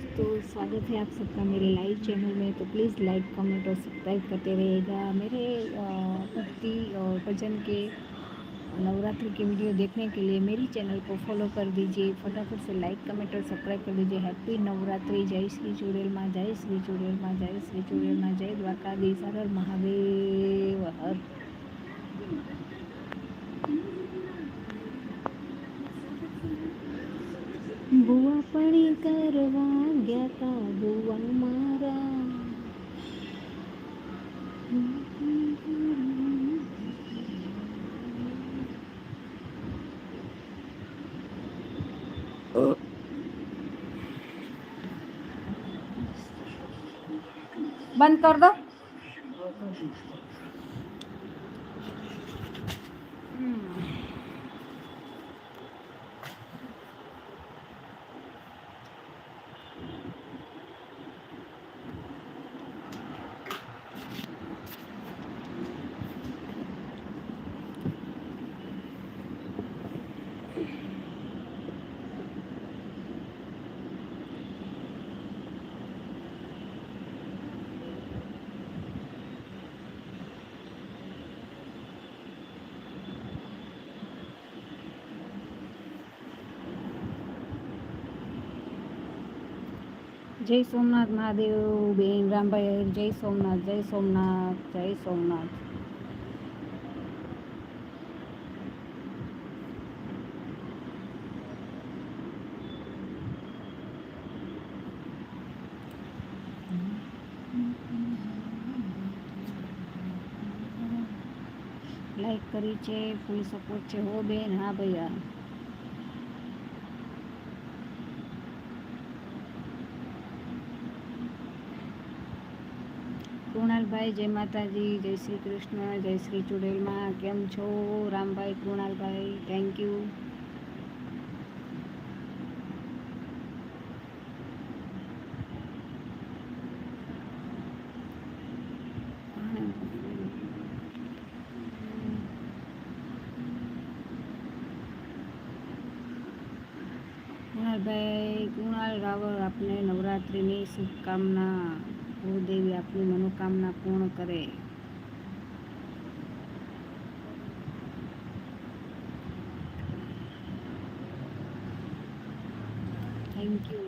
दोस्तों, स्वागत है आप सबका मेरे लाइव चैनल में। तो प्लीज़ लाइक कमेंट और सब्सक्राइब करते रहिएगा। मेरे भक्ति और भजन के नवरात्रि के वीडियो देखने के लिए मेरी चैनल को फॉलो कर दीजिए। फटाफट से लाइक कमेंट और सब्सक्राइब कर दीजिए। हैप्पी नवरात्रि। जय श्री चुड़ैल माँ, जय श्री चुड़ैल माँ, जय श्री चुड़ैल माँ, जय द्वारकाधीश। हर महादेव, हर પણી કરવા ગયા તા બુઆ મારા. બંધ કર દો. જય સોમનાથ મહાદેવ, બેન રામભાઈ, જય સોમનાથ જય સોમનાથ જય સોમનાથ. લાઈક કરી છે ફૂલ સપોર્ટ છે. હો બેન, હા ભૈયા. કૃણાલભાઈ જય માતાજી, જય શ્રી કૃષ્ણ, જય શ્રી ચુડેલમાં. કેમ છો? રામભાઈ, કૃણાલભાઈ થેન્ક યુ કૃણાલભાઈ, કૃણાલ રાવળ આપને નવરાત્રિની શુભકામના. ભૂદેવી આપની મનોકામના પૂર્ણ કરે. થેન્ક યુ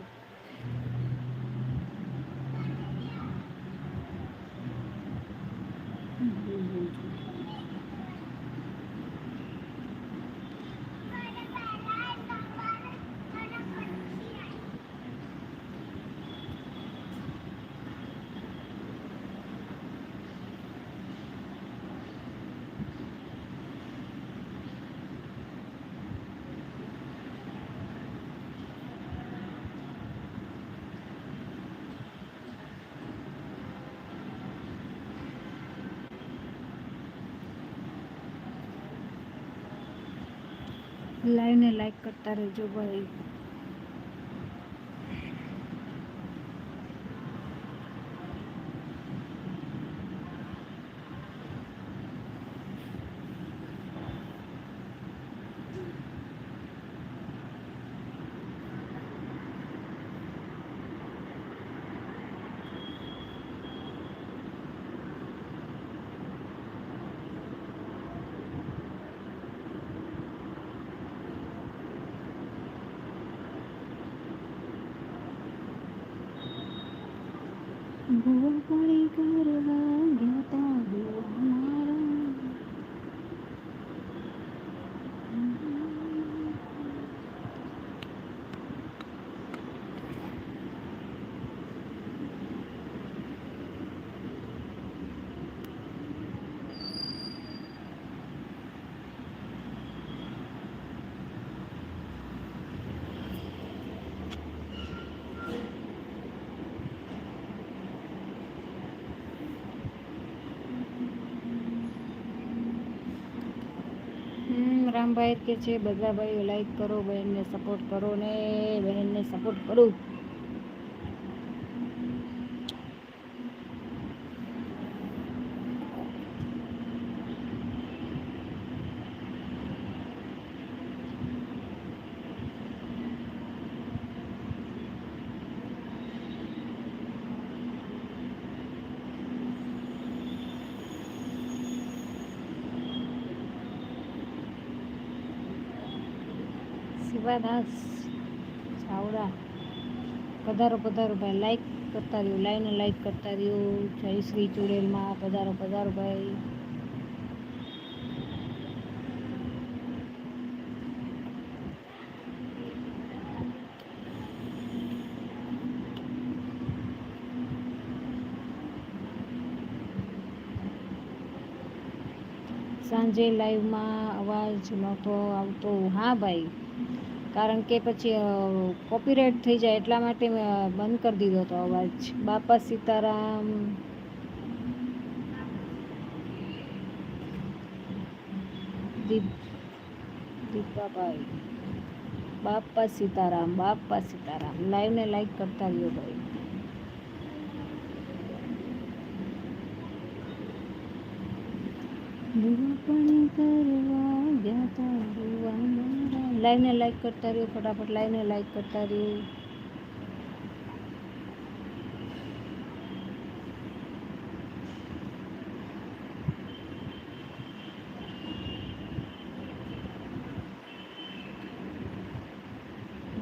લાઈવને લાઈક કરતા રહેજો. ભાઈ ભુવન પાણી કરવા ગયા તા ભુવન મારા હમ, રામભાઈ કે છે બધા ભાઈઓ લાઈક કરો બહેનને સપોર્ટ કરો ને બહેનને સપોર્ટ કરો. દેવાદાસ ચાવડા. પધારો પધારો ભાઈ. લાઈક કરતા રહ્યો લાઈને લાઈક કરતા રહ્યો. જય શ્રી ચુડેલમાં પધારો પધારો ભાઈ. સાંજે લાઈવમાં અવાજ નહોતો આવતો. હા ભાઈ. કારણ કે પછી કોપીરાઇટ થઈ જાય એટલા માટે મેં બંધ કરી દીધો હતો અવાજ. બાપા સીતારામ. દીપાભાઈ. બાપા સીતારામ બાપા સીતારામ. લાઈવને લાઈક કરતા રહ્યો ભાઈ. નિરૂપણ કરવા લાઈવને લાઈક કરતા રહ્યો, ફટાફટ લાઈવને લાઈક કરતા રહ્યો.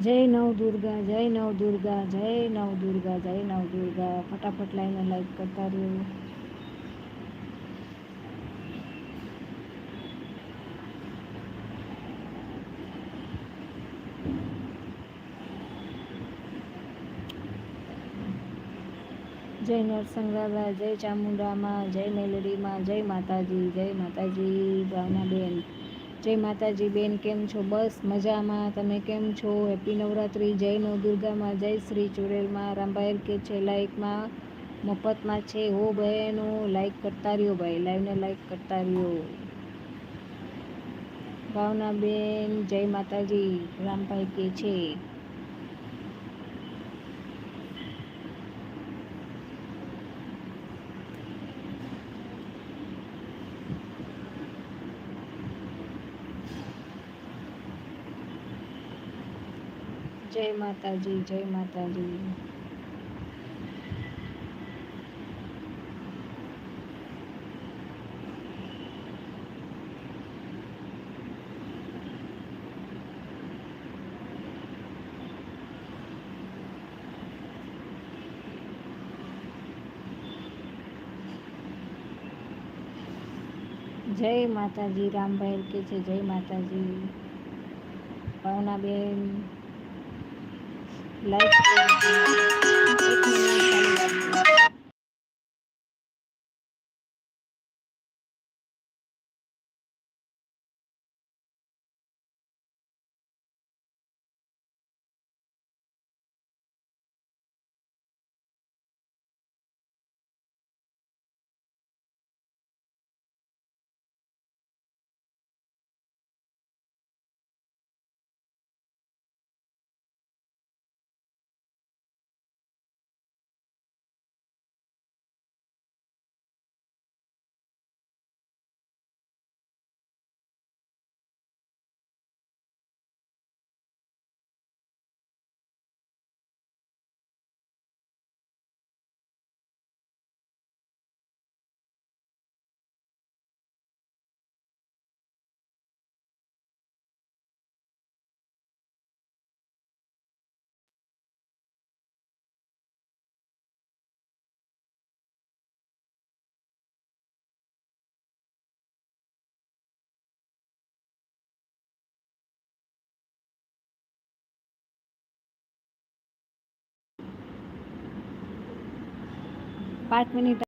જય નવ દુર્ગા, જય નવ દુર્ગા, જય નવ દુર્ગા, જય નવ દુર્ગા. ફટાફટ લાઈને લાઈક કરતા રહ્યો. જય નરસંગ્રાલા જય ચામુંડામાં, જય મેલડીમાં, જય માતાજી જય માતાજી ભાવનાબેન જય માતાજી બેન, કેમ છો? બસ મજામાં. તમે કેમ છો? હેપી નવરાત્રિ. જય નવ દુર્ગામાં, જય શ્રી ચુડેલમાં. રામભાઈ કે છે લાઇકમાં મફતમાં છે. હો બહેનો, લાઈક કરતા રહ્યો ભાઈ, લાઈવને લાઈક કરતા રહ્યો. ભાવનાબેન જય માતાજી. રામભાઈ કે છે. જય માતાજી જય માતાજી. જય માતાજી રામભાઈ કે છે જય માતાજી. ભાવનાબેન લાઈક પાંચ મિનિટ